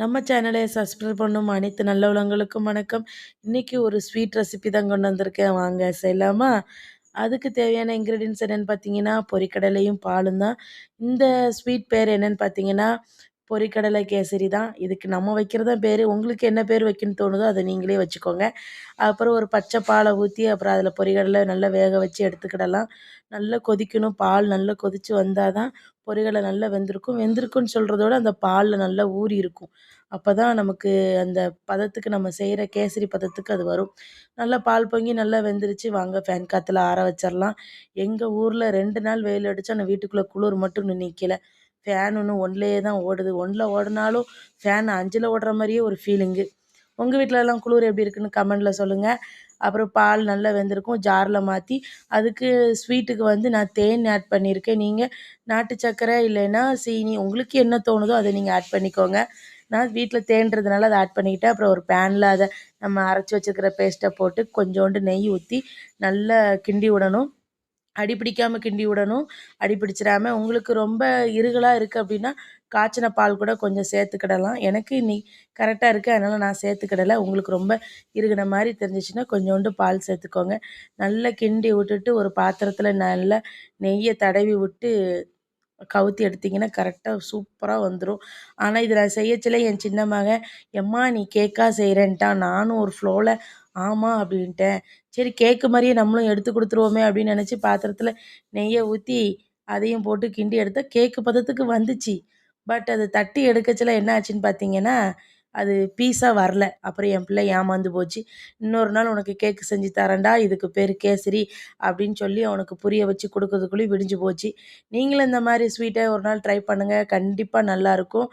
நம்ம சேனலை சப்ஸ்கிரைப் பண்ணும் அனைத்து நல்ல உலகங்களுக்கும் வணக்கம். இன்றைக்கி ஒரு ஸ்வீட் ரெசிபி தான் கொண்டு வந்திருக்கேன். வாங்க செய்யலாமா? அதுக்கு தேவையான இன்க்ரீடியன்ஸ் என்னென்னு பார்த்தீங்கன்னா பொரிக்கடலையும் பாலும் தான். இந்த ஸ்வீட் பேர் என்னென்னு பார்த்தீங்கன்னா பொரிக்கடலை கேசரி தான். இதுக்கு நம்ம வைக்கிறதா பேர் உங்களுக்கு என்ன பேர் வைக்கணும்னு தோணுதோ அதை நீங்களே வச்சுக்கோங்க. அப்புறம் ஒரு பச்சை பாலை ஊற்றி அப்புறம் அதில் பொரிக்கடலை நல்லா வேக வச்சு எடுத்துக்கிடலாம். நல்லா கொதிக்கணும். பால் நல்லா கொதித்து வந்தால் தான் பொரிகடலை நல்லா வெந்திருக்கும். வெந்திருக்குன்னு சொல்கிறதோட அந்த பாலில் நல்லா ஊறி இருக்கும். அப்போ தான் நமக்கு அந்த பதத்துக்கு நம்ம செய்கிற கேசரி பதத்துக்கு அது வரும். நல்லா பால் பொங்கி நல்லா வெந்துருச்சு. வாங்க ஃபேன் காற்றுல ஆற வச்சிடலாம் எங்கள் ஊரில் ரெண்டு நாள் வெயில் அடித்தா அந்த வீட்டுக்குள்ளே குளிர் மட்டும் நிற்கலை ஃபேன் ஒன்று ஒன்லேயே தான் ஓடுது. ஒன்றில் ஓடினாலும் ஃபேன் அஞ்சில் ஓடுற மாதிரியே ஒரு ஃபீலிங்கு உங்கள் வீட்டிலலாம் குளிர் எப்படி இருக்குன்னு கமெண்டில் சொல்லுங்கள் அப்புறம் பால் நல்லா வெந்திருக்கும் ஜாரில் மாற்றி அதுக்கு ஸ்வீட்டுக்கு வந்து நான் தேன் ஆட் பண்ணியிருக்கேன். நீங்கள் நாட்டு சர்க்கரை இல்லைன்னா சீனி உங்களுக்கு என்ன தோணுதோ அதை நீங்கள் ஆட் பண்ணிக்கோங்க. நான் வீட்டில் தேன்றதுனால அதை ஆட் பண்ணிக்கிட்டேன். அப்புறம் ஒரு பேனில் அதை நம்ம அரைச்சி வச்சுருக்கிற பேஸ்ட்டை போட்டு கொஞ்சோண்டு நெய் ஊற்றி நல்லா கிண்டி விடணும். அடி பிடிக்காமல் கிண்டி விடணும். அடி பிடிச்சிடாமல் உங்களுக்கு ரொம்ப இருகலாக இருக்குது அப்படின்னா காய்ச்சின பால் கூட கொஞ்சம் சேர்த்துக்கிடலாம். எனக்கு நீ கரெக்டாக இருக்குது அதனால் நான் சேர்த்துக்கிடலை. உங்களுக்கு ரொம்ப இருகின மாதிரி தெரிஞ்சிச்சுன்னா கொஞ்சோண்டு பால் சேர்த்துக்கோங்க. நல்லா கிண்டி விட்டுட்டு ஒரு பாத்திரத்தில் நல்லா நெய்யை தடவி விட்டு கவுத்தி எடுத்திங்கன்னா கரெக்டாக சூப்பராக வந்துடும் ஆனால் இதில் நான் செய்யச்சில என் சின்ன மகன் எம்மா நீ கேக்காக செய்கிறேன்ட்டான் நானும் ஒரு ஃப்ளோவில் ஆமாம் அப்படின்ட்டேன். சரி கேக்கு மாதிரியே நம்மளும் எடுத்து கொடுத்துருவோமே அப்படின்னு நினச்சி பாத்திரத்தில் நெய்யை ஊற்றி அதையும் போட்டு கிண்டி எடுத்தால் கேக்கு பதத்துக்கு வந்துச்சு. பட் அது தட்டி எடுக்கச்சில என்ன ஆச்சுன்னு பார்த்தீங்கன்னா அது பீஸாக வரல. அப்புறம் என் பிள்ளை ஏமாந்து போச்சு. இன்னொரு நாள் உனக்கு கேக்கு செஞ்சு தரேன்டா இதுக்கு பேர் கேசரி அப்படின்னு சொல்லி அவனுக்கு புரிய வச்சு கொடுக்கறதுக்குள்ளேயும் விடிஞ்சு போச்சு. நீங்களும் இந்த மாதிரி ஸ்வீட்டை ஒரு நாள் ட்ரை பண்ணுங்கள் கண்டிப்பாக நல்லாயிருக்கும்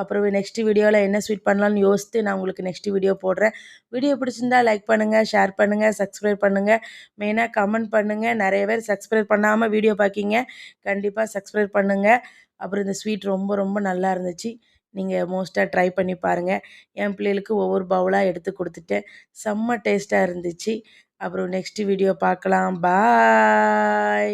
அப்புறம் நெக்ஸ்ட் வீடியோவில் என்ன ஸ்வீட் பண்ணலான்னு யோசித்து நான் உங்களுக்கு நெக்ஸ்ட் வீடியோ போடுறேன். வீடியோ பிடிச்சிருந்தா லைக் பண்ணுங்கள் ஷேர் பண்ணுங்கள் சப்ஸ்கிரைப் பண்ணுங்கள் மெயினாக கமெண்ட் பண்ணுங்கள் நிறைய பேர் சப்ஸ்கிரைப் பண்ணாமல் வீடியோ பார்க்கிங்க கண்டிப்பாக சப்ஸ்கிரைப் பண்ணுங்கள் அப்புறம் இந்த ஸ்வீட் ரொம்ப ரொம்ப நல்லா இருந்துச்சு. நீங்கள் மோஸ்ட்டாக ட்ரை பண்ணி பாருங்கள் என் பிள்ளைகளுக்கு ஒவ்வொரு பவுலாக எடுத்து கொடுத்துட்டேன். செம்ம டேஸ்ட்டாக இருந்துச்சு. அப்புறம் நெக்ஸ்ட் வீடியோ பார்க்கலாம். பாய்